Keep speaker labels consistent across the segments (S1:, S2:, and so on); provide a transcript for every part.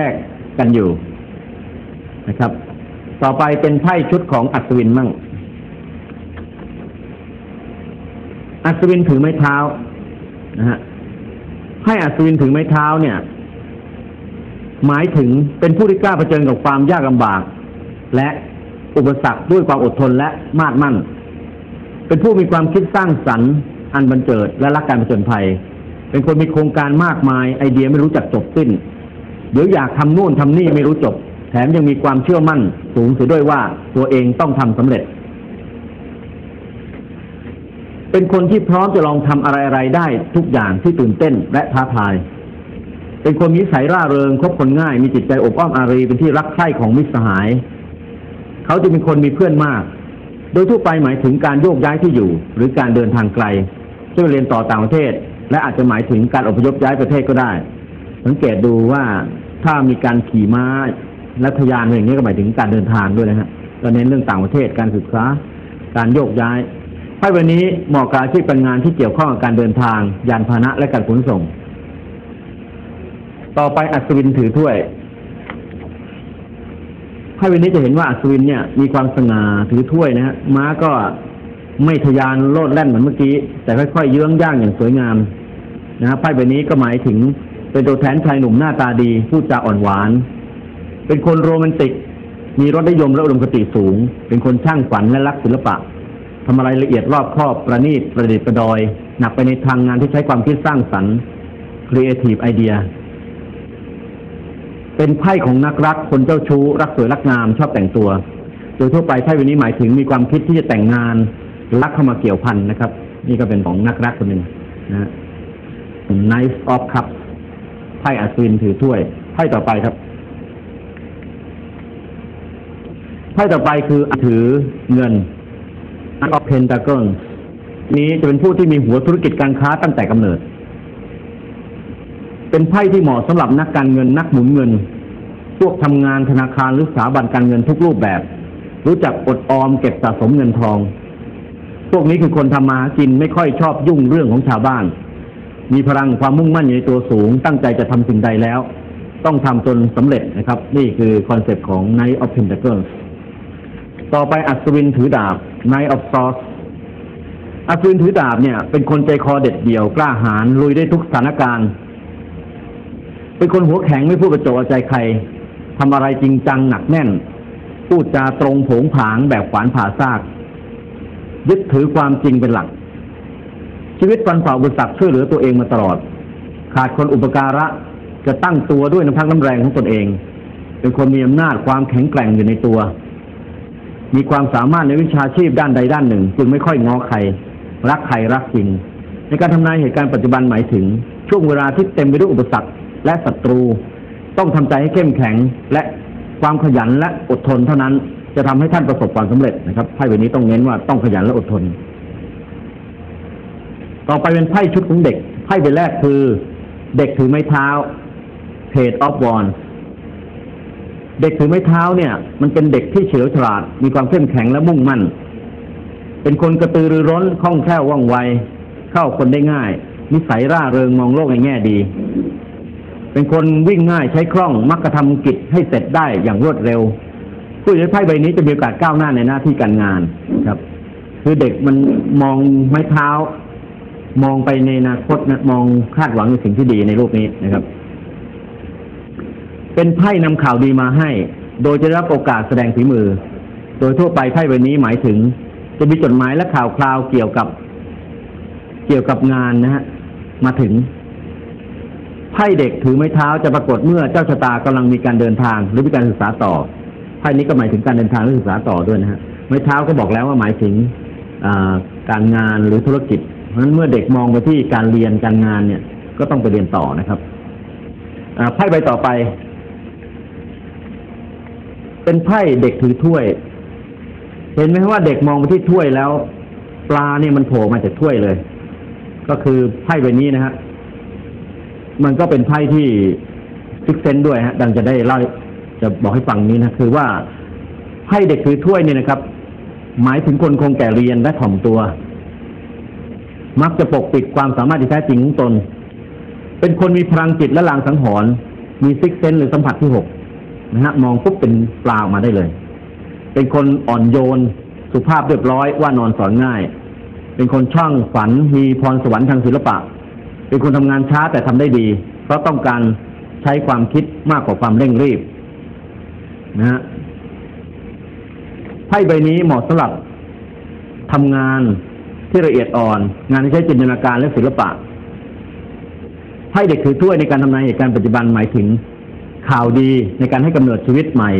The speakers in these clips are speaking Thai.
S1: แยกกันอยู่นะครับ ต่อไปเป็นไพ่ชุดของอัศวินมั่ง อัศวินถือไม้เท้านะฮะไพ่อัศวินถือไม้เท้าเนี่ย หมายถึงเป็นผู้ที่กล้าเผชิญกับความยากลำบาก และอุปสรรคด้วยความอดทนและมาดมั่น เป็นผู้มีความคิดสร้างสรรค์ อันบันเจิดและรักการผจญภัย เป็นคนมีโครงการมากมายไอเดียไม่รู้จักจบสิ้น เดี๋ยวอยากทำนู่นทำนี่ไม่รู้จบ แถมยังมีความเชื่อมั่นสูงเสียด้วยว่าตัวเองต้องทำสำเร็จ เป็นคนที่พร้อมจะลองทำอะไรๆได้ทุกอย่างที่ตื่นเต้นและท้าทาย เป็นคนมีสัยร่าเริงคบคนง่าย มีจิตใจอบอ้อมอารีเป็นที่รักใคร่ของมิตรสหาย เขาจะเป็นคนมีเพื่อนมาก โดยทั่วไปหมายถึงการโยกย้ายที่อยู่ หรือการเดินทางไกลเช่นเรียนต่อต่างประเทศ และอาจจะหมายถึงการอพยพย้ายประเทศก็ได้สังเกตดูว่า ถ้ามีการขี่ม้าและทะยานอย่างนี้ก็หมายถึงการเดินทางด้วยนะฮะก็เน้นเรื่องต่างประเทศการศึกษาการโยกย้ายไพ่วันนี้เหมาะกับอาชีพการงานที่เกี่ยวข้องกับการเดินทาง ยานพาหนะและการขนส่ง ต่อไปอัศวินถือถ้วยไพ่วันนี้จะเห็นว่าอัศวินเนี่ย มีความสง่าถือถ้วยนะฮะม้าก็ไม่ทะยานโลดแล่นเหมือนเมื่อกี้ แต่ค่อยๆเยื้องย่างอย่างสวยงามนะครับไพ่ใบนี้ก็หมายถึง เป็นตัวแทนชายหนุ่มหน้าตาดี พูดจาอ่อนหวาน เป็นคนโรแมนติก มีรสนิยมและอุดมคติสูง เป็นคนช่างฝันและรักศิลปะทำอะไรละเอียดรอบครอบประณีตประดิษฐ์ประดอย หนักไปในทางงานที่ใช้ความคิดสร้างสรรค์ creative idea เป็นไพ่ของนักรักคนเจ้าชู้ รักสวยรักงามชอบแต่งตัว โดยทั่วไปไพ่ใบนี้หมายถึงมีความคิดที่จะแต่งงานรักเข้ามาเกี่ยวพันนะครับ นี่ก็เป็นของนักรักคนหนึ่งนะ Knife of Cups ไพ่อัศวินถือถ้วยไพ่ต่อไปครับไพ่ต่อไปคือถือเงิน Knight of Pentacles นี้จะเป็นผู้ที่มีหัวธุรกิจการค้าตั้งแต่กำเนิด เป็นไพ่ที่เหมาะสำหรับนักการเงินนักหมุนเงิน พวกทำงานธนาคารหรือสถาบันการเงินทุกรูปแบบ รู้จักอดออมเก็บสะสมเงินทอง พวกนี้คือคนทำมาหากินไม่ค่อยชอบยุ่งเรื่องของชาวบ้าน มีพลังความมุ่งมั่นอยู่ในตัวสูง ตั้งใจจะทำสิ่งใดแล้ว ต้องทำจนสำเร็จนะครับ นี่คือคอนเซปต์ของ Knight of Pentacles ต่อไปอัศวินถือดาบ Knight of Swords อัศวินถือดาบเนี่ย เป็นคนใจคอเด็ดเดี่ยวกล้าหาญลุยได้ทุกสถานการณ์ เป็นคนหัวแข็งไม่พูดกระโจกใจใครทำอะไรจริงจังหนักแน่น พูดจาตรงผงผางแบบขวานผ่าซาก ยึดถือความจริงเป็นหลัก ชีวิตฟันฝ่าอุปสรรคช่วยเหลือตัวเองมาตลอด ขาดคนอุปการะจะตั้งตัวด้วยน้ำพักน้ำแรงของตนเอง เป็นคนมีอำนาจความแข็งแกร่งอยู่ในตัว มีความสามารถในวิชาชีพด้านใดด้านหนึ่ง จึงไม่ค่อยง้อใคร รักใครรักจริง ในการทำนายเหตุการณ์ปัจจุบันหมายถึง ช่วงเวลาที่เต็มไปด้วยอุปสรรคและศัตรู ต้องทำใจให้เข้มแข็งและความขยันและอดทนเท่านั้นจะทำให้ท่านประสบความสำเร็จนะครับไพ่ใบนี้ต้องเน้นว่าต้องขยันและอดทน ต่อไปเป็นไพ่ชุดของเด็กไพ่ใบแรกคือ เด็กถือไม้เท้า Page of Wands เด็กถือไม้เท้าเนี่ย มันเป็นเด็กที่เฉลียวฉลาด มีความเข้มแข็งและมุ่งมั่น เป็นคนกระตือรือร้นคล่องแคล่วว่องไว เข้าคนได้ง่าย นิสัยร่าเริงมองโลกในแง่ดี เป็นคนวิ่งง่ายใช้คล่องมักกระทำกิจให้เสร็จได้อย่างรวดเร็วผู้ใช้ไพ่ใบนี้จะมีโอกาสก้าวหน้าในหน้าที่การงานครับ คือเด็กมันมองไม้เท้า มองไปในอนาคตนะมองคาดหวังในสิ่งที่ดีในรูปนี้นะครับ เป็นไพ่นำข่าวดีมาให้ โดยจะได้รับโอกาสแสดงฝีมือ โดยทั่วไปไพ่ใบนี้หมายถึง จะมีจดหมายและข่าวคราวเกี่ยวกับ เกี่ยวกับงานนะฮะมาถึงไพ่เด็กถือไม้เท้าจะปรากฏเมื่อเจ้าชะตากำลังมีการเดินทาง หรือมีการศึกษาต่อไพ่นี้ก็หมายถึงการเดินทางหรือศึกษาต่อด้วยนะฮะไม้เท้าก็บอกแล้วว่าหมายถึงการงานหรือธุรกิจ เพราะฉะนั้นเมื่อเด็กมองไปที่การเรียนการงานเนี่ย ก็ต้องไปเรียนต่อนะครับไพ่ใบต่อไป เป็นไพ่เด็กถือถ้วย เห็นไหมว่าเด็กมองไปที่ถ้วยแล้ว ปลาเนี่ยมันโผล่มาจากถ้วยเลย ก็คือไพ่ใบนี้นะฮะมันก็เป็นไพ่ที่ซิกเซนด้วยฮะดังจะได้เล่าจะบอกให้ฟังนี้นะคือว่าไพ่เด็กถือถ้วยเนี่ยนะครับ หมายถึงคนคงแก่เรียนและถ่อมตัว มักจะปกปิดความสามารถที่แท้จริงของตน เป็นคนมีพลังจิตและลางสังหรณ์มีซิกเซนหรือสัมผัสที่หกนะฮะมองปุ๊บเป็นปลาออกมาได้เลย เป็นคนอ่อนโยน สุภาพเรียบร้อยว่านอนสอนง่าย เป็นคนช่างฝันมีพรสวรรค์ทางศิลปะ เป็นคนทำงานช้าแต่ทำได้ดี เพราะต้องการใช้ความคิดมากกว่าความเร่งรีบนะฮะไพ่ใบนี้เหมาะสำหรับทำงาน ที่ละเอียดอ่อน งานที่ใช้จินตนาการและศิลปะไพ่เด็กถือถ้วยในการทำนายเหตุการณ์ปัจจุบันหมายถึง ข่าวดีในการให้กำเนิดชีวิตใหม่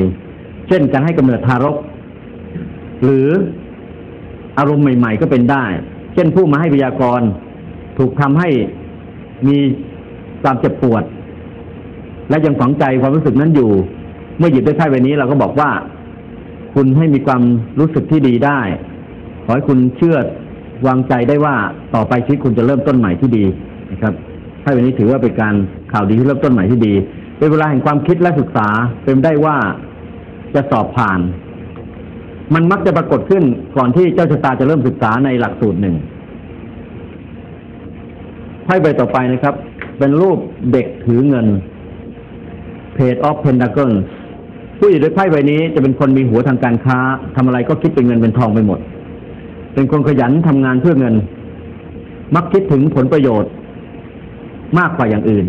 S1: เช่นการให้กำเนิดทารก หรืออารมณ์ใหม่ ๆ ก็เป็นได้ เช่นผู้มาให้พยากรณ์ถูกทำให้มีความเจ็บปวด และยังฝังใจความรู้สึกนั้นอยู่ เมื่อหยิบได้ไพ่ใบนี้เราก็บอกว่า คุณให้มีความรู้สึกที่ดีได้ ขอให้คุณเชื่อ วางใจได้ว่าต่อไปชีวิตคุณจะเริ่มต้นใหม่ที่ดีนะครับไพ่ใบนี้ถือว่าเป็นการข่าวดีที่เริ่มต้นใหม่ที่ดี เป็นเวลาแห่งความคิดและศึกษาเป็นได้ว่าจะสอบผ่าน มันมักจะปรากฏขึ้นก่อนที่เจ้าชะตาจะเริ่มศึกษาในหลักสูตรหนึ่งไพ่ใบต่อไปนะครับ เป็นรูปเด็กถือเงิน Page of Pentacles ผู้อยู่ด้วยไพ่ใบนี้จะเป็นคนมีหัวทางการค้าทำอะไรก็คิดเป็นเงินเป็นทองไปหมด เป็นคนขยันทำงานเพื่อเงิน มักคิดถึงผลประโยชน์ มากกว่าอย่างอื่น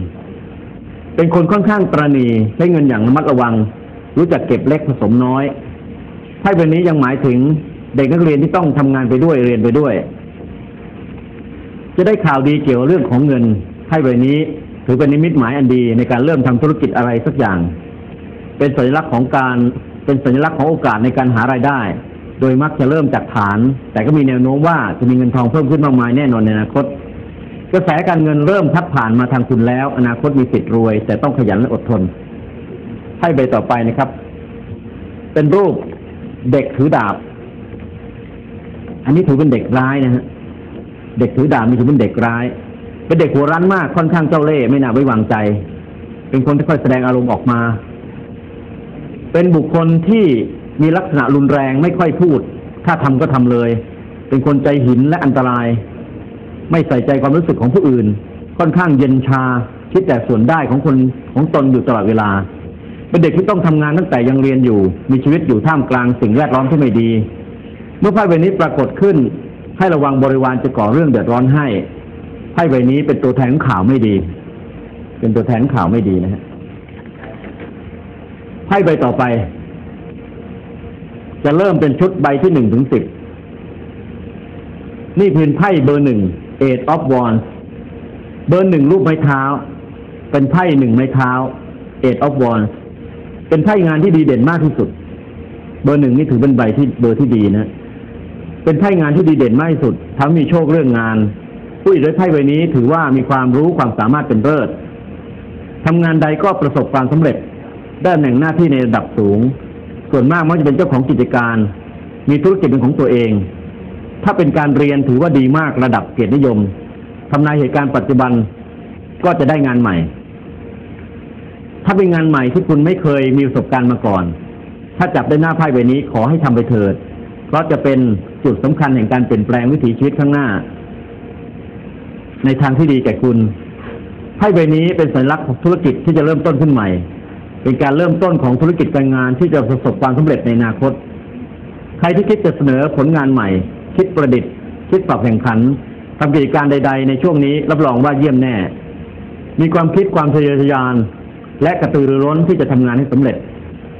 S1: เป็นคนค่อนข้างตรณีใช้เงินอย่างระมัดระวัง รู้จักเก็บเล็กผสมน้อยไพ่ใบนี้ยังหมายถึงเด็กนักเรียนที่ต้องทำงานไปด้วยเรียนไปด้วย จะได้ข่าวดีเกี่ยวเรื่องของเงินไพ่ใบนี้ถือเป็นนิมิตหมายอันดีในการเริ่มทำธุรกิจอะไรสักอย่าง เป็นสัญลักษณ์ของการเป็นสัญลักษณ์ของโอกาสในการหารายได้ โดยมักจะเริ่มจากฐาน แต่ก็มีแนวโน้มว่าจะมีเงินทองเพิ่มขึ้นมากมายแน่นอนในอนาคต กระแสการเงินเริ่มพัดผ่านมาทางคุณแล้ว อนาคตมีสิทธิ์รวย แต่ต้องขยันและอดทน ให้ใบต่อไปนะครับ เป็นรูปเด็กถือดาบ อันนี้ถือเป็นเด็กร้ายนะฮะเด็กถือดาบมีถือเป็นเด็กร้าย เป็นเด็กหัวรั้นมากค่อนข้างเจ้าเล่ห์ไม่น่าไว้วางใจ เป็นคนที่ค่อยแสดงอารมณ์ออกมา เป็นบุคคลที่ มีลักษณะรุนแรงไม่ค่อยพูด ถ้าทำก็ทำเลย เป็นคนใจหินและอันตราย ไม่ใส่ใจความรู้สึกของผู้อื่น ค่อนข้างเย็นชาคิดแต่ส่วนได้ของคนของตนอยู่ตลอดเวลา เป็นเด็กที่ต้องทำงานตั้งแต่ยังเรียนอยู่ มีชีวิตอยู่ท่ามกลางสิ่งแวดล้อมที่ไม่ดี เมื่อไพ่ใบนี้ปรากฏขึ้น ให้ระวังบริวารจะก่อเรื่องเดือดร้อนให้ไพ่ใบนี้เป็นตัวแทนข่าวไม่ดี เป็นตัวแทนข่าวไม่ดีนะฮะไพ่ใบต่อไป จะเริ่มเป็นชุดใบที่หนึ่งถึงสิบนี่เป็นไพ่เบอร์หนึ่ง eight of wands เบอร์หนึ่งรูปไม้เท้า เป็นไพ่หนึ่งไม้เท้า eight of wands เป็นไพ่งานที่ดีเด่นมากที่สุด เบอร์หนึ่งนี่ถือเป็นใบที่เบอร์ที่ดีนะ เป็นไพ่งานที่ดีเด่นมากที่สุดทั้งมีโชคเรื่องงานผู้อยู่ด้ไพ่ใบนี้ถือว่ามีความรู้ความสามารถเป็นเลิศทำงานใดก็ประสบความสำเร็จ ได้แหน่งหน้าที่ในระดับสูง ส่วนมากมักจะเป็นเจ้าของกิจการ มีธุรกิจเป็นของตัวเอง ถ้าเป็นการเรียนถือว่าดีมากระดับเกียรตินิยมทำนายเหตุการณ์ปัจจุบันก็จะได้งานใหม่ ถ้าเป็นงานใหม่ที่คุณไม่เคยมีประสบการณ์มาก่อน ถ้าจับได้หน้าไพ่ใบนี้ขอให้ทำไปเถิด เพราะจะเป็นจุดสำคัญแห่งการเปลี่ยนแปลงวิถีชีวิตข้างหน้า ในทางที่ดีแก่คุณไพ่ใบนี้เป็นสัญลักษณ์ของธุรกิจที่จะเริ่มต้นขึ้นใหม่ เป็นการเริ่มต้นของธุรกิจการงานที่จะประสบความสำเร็จในอนาคต ใครที่คิดจะเสนอผลงานใหม่ คิดประดิษฐ์ คิดปรับแข่งขันทำกิจการใด ๆ ในช่วงนี้รับรองว่าเยี่ยมแน่ มีความคิดความทะเยอทะยาน และกระตือรือร้นที่จะทำงานให้สำเร็จ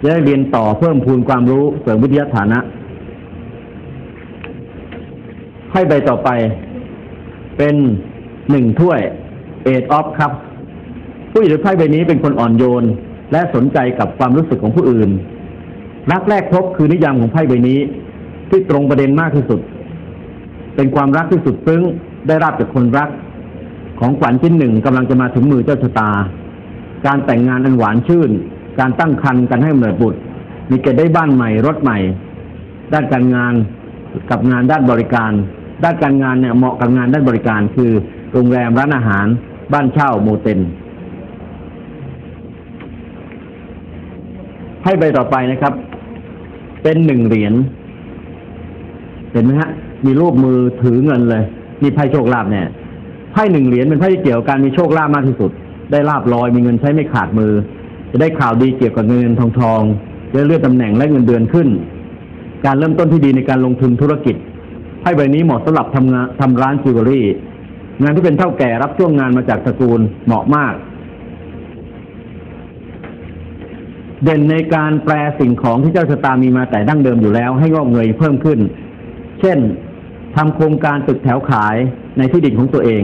S1: จะได้เรียนต่อเพิ่มพูนความรู้เสริมวิทยาฐานะให้ใบต่อไป เป็นหนึ่งถ้วย eight of cups ผู้อยู่ในไพ่ใบนี้เป็นคนอ่อนโยน และสนใจกับความรู้สึกของผู้อื่น รักแรกพบคือนิยามของไพ่ใบนี้ ที่ตรงประเด็นมากที่สุด เป็นความรักที่สุดซึ้งได้รับจากคนรัก ของขวัญชิ้นหนึ่งกำลังจะมาถึงมือเจ้าชะตา การแต่งงานอันหวานชื่น การตั้งครรภ์กันให้กำเนิดบุตร มีเกิดได้บ้านใหม่รถใหม่ ด้านการงานกับงานด้านบริการ ด้านการงานเนี่ยเหมาะกับงานด้านบริการคือโรงแรมร้านอาหาร บ้านเช่าโมเตล ให้ใบต่อไปนะครับ เป็นหนึ่งเหรียญเห็นไหมฮะ มีรูปมือถือเงินเลยมีไพ่โชคลาภเนี่ยไพ่หนึ่งเหรียญเป็นไพ่ที่เกี่ยวกับการมีโชคลาภมากที่สุด ได้ลาบลอยมีเงินใช้ไม่ขาดมือ จะได้ข่าวดีเกี่ยวกับเงินทองทองจะได้เลื่อนตำแหน่งและเงินเดือนขึ้น การเริ่มต้นที่ดีในการลงทุนธุรกิจไพ่ใบนี้เหมาะสำหรับทำงานทำร้านจิวเวลรี่งานที่เป็นเท่าแก่รับช่วงงานมาจากตระกูลเหมาะมาก เด่นในการแปลสิ่งของที่เจ้าชะตามีมาแต่ดั้งเดิมอยู่แล้ว ให้งอกเงยเพิ่มขึ้น เช่นทำโครงการตึกแถวขายในที่ดินของตัวเอง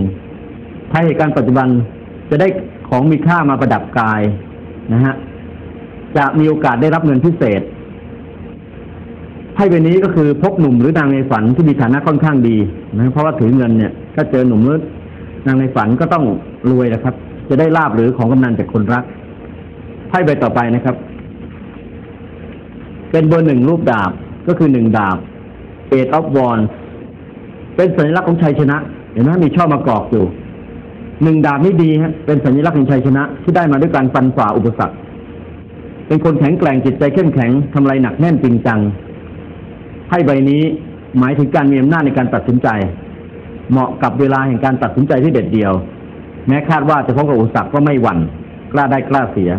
S1: ถ้าเหตุการณ์ปัจจุบันจะได้ของมีค่ามาประดับกายนะฮะจะมีโอกาสได้รับเงินพิเศษไพ่ใบนี้ก็คือพบหนุ่มหรือนางในฝันที่มีฐานะค่อนข้างดีนะเพราะว่าถือเงินเนี่ยถ้าเจอหนุ่มหรือนางในฝันก็ต้องรวยนะครับ จะได้ลาบหรือของกำนันจากคนรัก ไพ่ใบต่อไปนะครับ เป็นเบอร์หนึ่งรูปดาบก็คือหนึ่งดาบ Eight of Wands เป็นสัญลักษณ์ของชัยชนะ เห็นไหมมีช่อมากอกอยู่หนึ่งดาบนี่ดีฮะเป็นสัญลักษณ์ของชัยชนะ ที่ได้มาด้วยการฟันฝ่าอุปสรรคเป็นคนแข็งแกร่งจิตใจเข้มแข็งทำอะไรหนักแน่นจริงจังไพ่ใบนี้หมายถึงการมีอำนาจในการตัดสินใจ เหมาะกับเวลาแห่งการตัดสินใจที่เด็ดเดี่ยว แม้คาดว่าจะพบกับอุปสรรคก็ไม่หวั่นกล้าได้กล้าเสีย